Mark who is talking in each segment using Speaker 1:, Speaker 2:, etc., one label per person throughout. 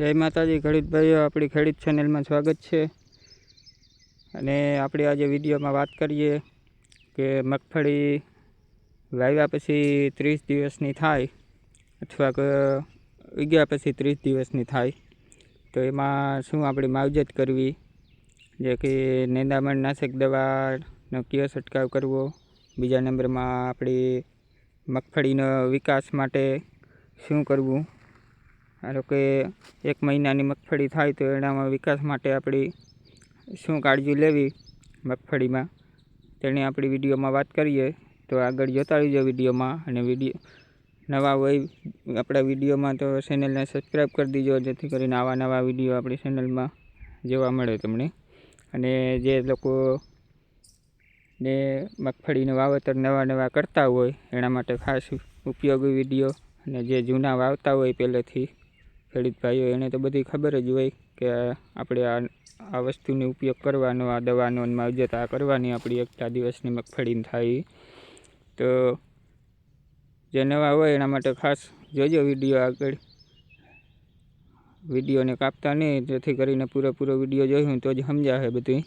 Speaker 1: જય માતાજી ખેડૂત ભાઈઓ, આપણી ખેડૂત ચેનલમાં સ્વાગત છે. અને આપણે આજે વિડીયોમાં વાત કરીએ કે મગફળી વાવ્યા પછી ત્રીસ દિવસની થાય અથવા કે ઉગ્યા પછી ત્રીસ દિવસની થાય. તો એમાં શું આપણી માવજત કરવી? જે કે નિંદામણ નાશક દવાનો કયો છંટકાવ કરવો? બીજા નંબરમાં આપણી મગફળીનો વિકાસ માટે શું કરવું? ધારો કે એક મહિનાની મગફળી થાય તો એનામાં વિકાસ માટે આપણી શું કાળજી લેવી મગફળીમાં? તેની આપણી વિડીયોમાં વાત કરીએ તો આગળ જોતા રહીજો વિડીયોમાં અને વીડિયો નવા હોય આપણા વિડીયોમાં તો ચેનલને સબસ્ક્રાઈબ કરી દીજો, જેથી કરીને આવા નવા વીડિયો આપણી ચેનલમાં જોવા મળે તમને. અને જે લોકો ને મગફળીનું વાવેતર નવા નવા કરતા હોય, એના માટે ખાસ ઉપયોગી વીડિયો અને જે જૂના વાવતા હોય પહેલેથી ખેડૂત ભાઈઓ એને તો બધી ખબર જ હોય કે આપણે આ આ વસ્તુનો ઉપયોગ કરવાનો, આ દવાનો માવજત આ કરવાની આપણી એકતા દિવસની મગફળીને થાય. તો જે નવા હોય એના માટે ખાસ જોજો વીડિયો આગળ. વિડીયોને કાપતા નહીં, જેથી કરીને પૂરેપૂરો વીડિયો જોયું તો જ સમજાશે બધું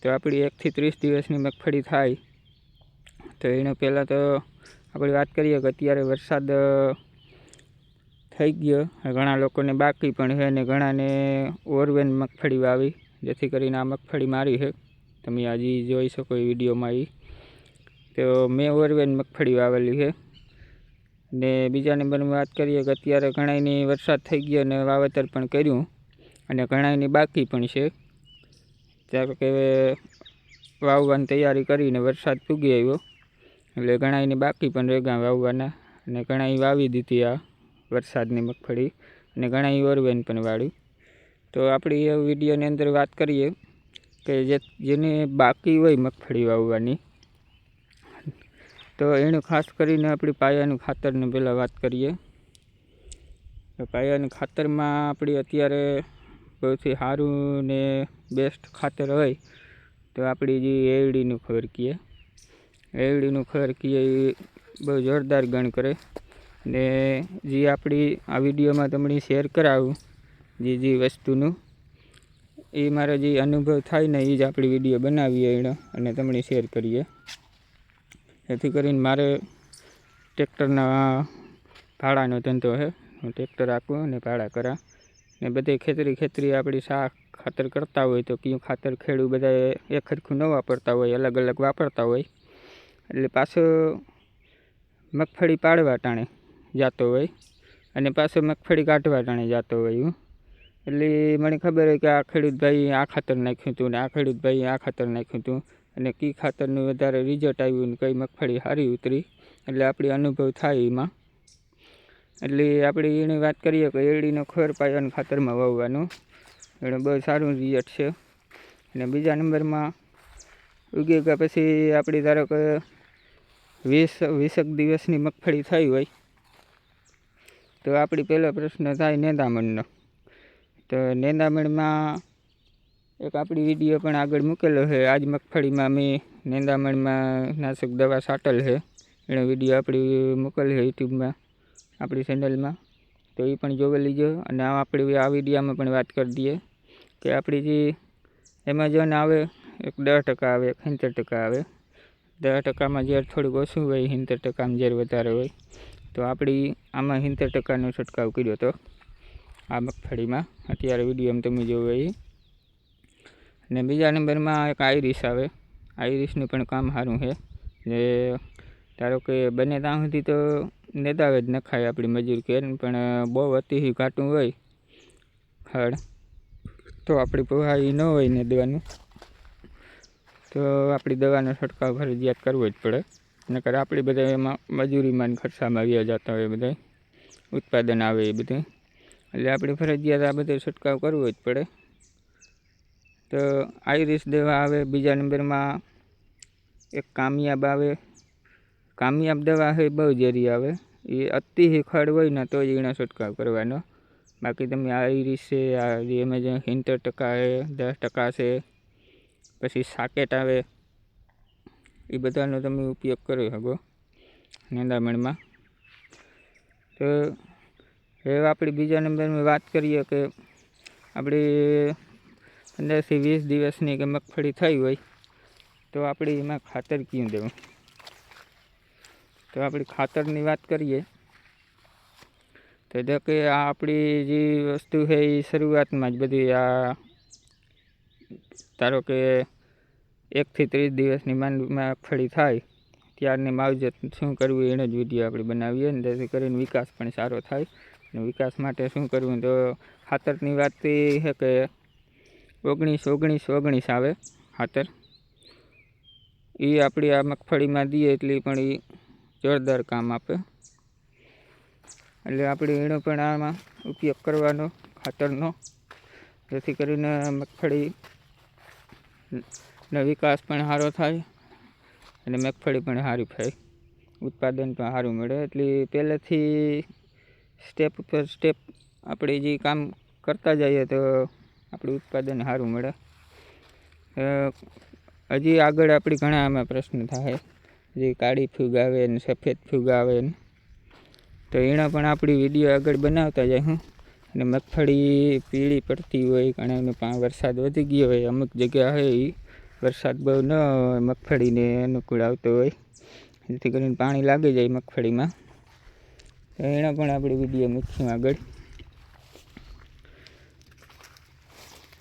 Speaker 1: તો આપણી એકથી ત્રીસ દિવસની મગફળી થાય. તો એને પહેલાં તો આપણે વાત કરીએ કે અત્યારે વરસાદ થઈ ગયો. ઘણા લોકોને બાકી પણ છે અને ઘણાને ઓરવેન મગફળી વાવી, જેથી કરીને આ મગફળી મારી છે. તમે હજી જોઈ શકો એ વિડીયોમાં એ તો મેં ઓરવેન મગફળી વાવેલી છે. ને બીજા નંબરની વાત કરીએ કે અત્યારે ઘણાની વરસાદ થઈ ગયો અને વાવેતર પણ કર્યું. અને ઘણાની બાકી પણ છે. ત્યારે કે વાવવાની તૈયારી કરીને વરસાદ પૂગી આવ્યો. એટલે ઘણાયની બાકી પણ રેગા વાવવાના. અને ઘણાય વાવી દીધી આ. વરસાદની મગફળી અને ઘણાય યોરવેન પણ વાળી તો આપણી એ વિડીયોની અંદર વાત કરીએ કે જે, જેને બાકી હોય મગફળી વાવવાની. તો એનું ખાસ કરીને આપણી પાયાનું ખાતરની પહેલાં વાત કરીએ. પાયાનું ખાતરમાં આપણી અત્યારે સૌથી સારું ને બેસ્ટ ખાતર હોય તો આપણી જે એરડીનું ખબર કીએ. એરડીનું ખબર કીએ એ બહુ જોરદાર ગણ કરે. ને જે આપણી આ વિડીયોમાં તમને શેર કરાવું, જે જે વસ્તુનું, એ મારો જે અનુભવ થાય ને એ જ આપણી વીડિયો બનાવીએ એનો અને તમને શેર કરીએ. જેથી કરીને મારે ટ્રેક્ટરના ભાડાનો ધંધો છે. હું ટ્રેક્ટર આપું અને ભાડા કરા. ને બધે ખેતરી ખેતરી આપણી શાક ખાતર કરતા હોય તો કયું ખાતર, ખેડૂ બધા એક સરખું ન વાપરતા હોય, અલગ અલગ વાપરતા હોય. એટલે પાછો મગફળી પાડવા ટાણે. જાતો હોય. અને પાછો મગફળી કાઢવા ટાણે જતો હોય હું. એટલે મને ખબર હોય કે આ ખેડૂતભાઈ આ ખાતર નાખ્યું હતું ને આ ખેડૂતભાઈ આ ખાતર નાખ્યું હતું. અને કી ખાતરનું વધારે રિઝલ્ટ આવ્યું ને કઈ મગફળી સારી ઉતરી. એટલે આપણે અનુભવ થાય એમાં. એટલે આપણે એની વાત કરીએ કે એરડીનો ખોર પાયાનું ખાતરમાં વાવવાનું. એનું બહુ સારું રિઝલ્ટ છે. અને બીજા નંબરમાં ઉગી ગયા પછી આપણી ધારો કે વીસ, વીસેક દિવસની મગફળી થઈ હોય. તો આપણી પહેલો પ્રશ્ન થાય નેંદામણનો. તો નેંદામણમાં એક આપણી વીડિયો પણ આગળ મૂકેલો છે. આજ મગફળીમાં મેં નેદામણમાં નાશક દવા છાંટેલ છે. એનો વીડિયો આપણી મૂકેલ છે યુટ્યુબમાં આપણી ચેનલમાં તો એ પણ જોવે લીજો અને આ આપણી આ વિડીયામાં પણ વાત કરી દઈએ કે આપણી જે એમેઝોન આવે, એક દસ ટકા આવે, એક સિત્તેર ટકા આવે. દસ ટકામાં ઝેર થોડુંક ઓછું હોય, સિત્તેર ટકામાં ઝેર વધારે હોય. તો આપણી આમાં સિત્તેર ટકાનો છંટકાવ કર્યો હતો આ મગફળીમાં. અત્યારે વિડીયોમાં તમે જોવો એ. ને બીજા નંબરમાં એક આઈરિશ આવે. આઈરિશનું પણ કામ સારું છે. જે ધારો કે બને ત્યાં સુધી તો નેદાવે જ નખાય આપણી મજૂર કે પણ બહુ અતિશય ઘાટું હોય ખડ તો આપણી પોહાઈ ન હોય નેદવાનું તો આપણી દવાનો છંટકાવ ફરજિયાત કરવો જ પડે. નકર આપણે બધા એમાં મજૂરીમાં ખર્ચામાં આવ્યા જતા હોય બધા ઉત્પાદન આવે એ બધું એટલે આપણે ફરજિયાત આ બધો છંટકાવ કરવો જ પડે. તો આઈરિશ દવા આવે, બીજા નંબરમાં એક કામયાબ આવે. કામયાબ દવા છે બહુ ઝેરી આવે. એ અતિ ખડ હોય ને તો જ એનો છંટકાવ કરવાનો. બાકી તમે આઈરિશ છે, આ જે એમેઝોન સિત્તેર ટકા છે દસ ટકા છે, પછી સાકેટ આવે. એ બધાનો તમે ઉપયોગ કરી શકો નિંદામણમાં. તો હવે આપણે બીજા નંબરમાં વાત કરીએ કે આપણી પંદરથી વીસ દિવસની કે મગફળી થઈ હોય, તો આપણે એમાં ખાતર ક્યું દેવું? તો આપણે ખાતરની વાત કરીએ, તો જો કે આ આપણી જે વસ્તુ છે એ શરૂઆતમાં જ બધી આ, ધારો કે એકથી ત્રીસ દિવસની મગફળી થાય, ત્યારની માવજત શું કરવું એનો જ વીડિયો આપણે બનાવીએ ને જેથી કરીને વિકાસ પણ સારો થાય. અને વિકાસ માટે શું કરવું તો ખાતરની વાત એ છે કે ઓગણીસ ઓગણીસ ઓગણીસ આવે ખાતર. એ આપણી આ મગફળીમાં દઈએ એટલી પણ એ જોરદાર કામ આપે. એટલે આપણે એનો પણ આમાં ઉપયોગ કરવાનો, ખાતરનો. જેથી કરીને મગફળી નો વિકાસ પણ સારો થાય અને મગફળી પણ સારી થાય. ઉત્પાદન પણ સારું મળે. એટલે પહેલેથી સ્ટેપ ઉપર સ્ટેપ આપણે જે કામ કરતા જઈએ તો આપણું ઉત્પાદન સારું મળે. હજી આગળ આપણી ઘણા આમાં પ્રશ્ન થાય. જે કાળી ફૂગ આવે ને સફેદ ફૂગ આવે ને, તો એના પણ આપણી વીડિયો આગળ બનાવતા જાય હું. અને મગફળી પીળી પડતી હોય, ઘણા પા વરસાદ વધી ગયો હોય, અમુક જગ્યા હોય એ વરસાદ બહુ ન હોય, મગફળીને અનુકૂળ આવતો હોય. જેથી કરીને પાણી લાગી જાય મગફળીમાં. તો એના પણ આપણે વીડિયો મૂકશું આગળ.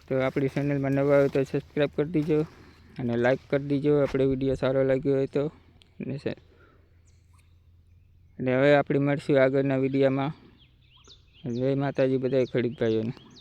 Speaker 1: તો આપણી ચેનલમાં નવા હોય તો સબસ્ક્રાઈબ કરી દીજો અને લાઈક કરી દીજો. આપણે વીડિયો સારો લાગ્યો હોય તો. અને અને હવે આપણે મળશું આગળના વિડીયામાં. જય માતાજી બધા ખડીક ભાઈઓને.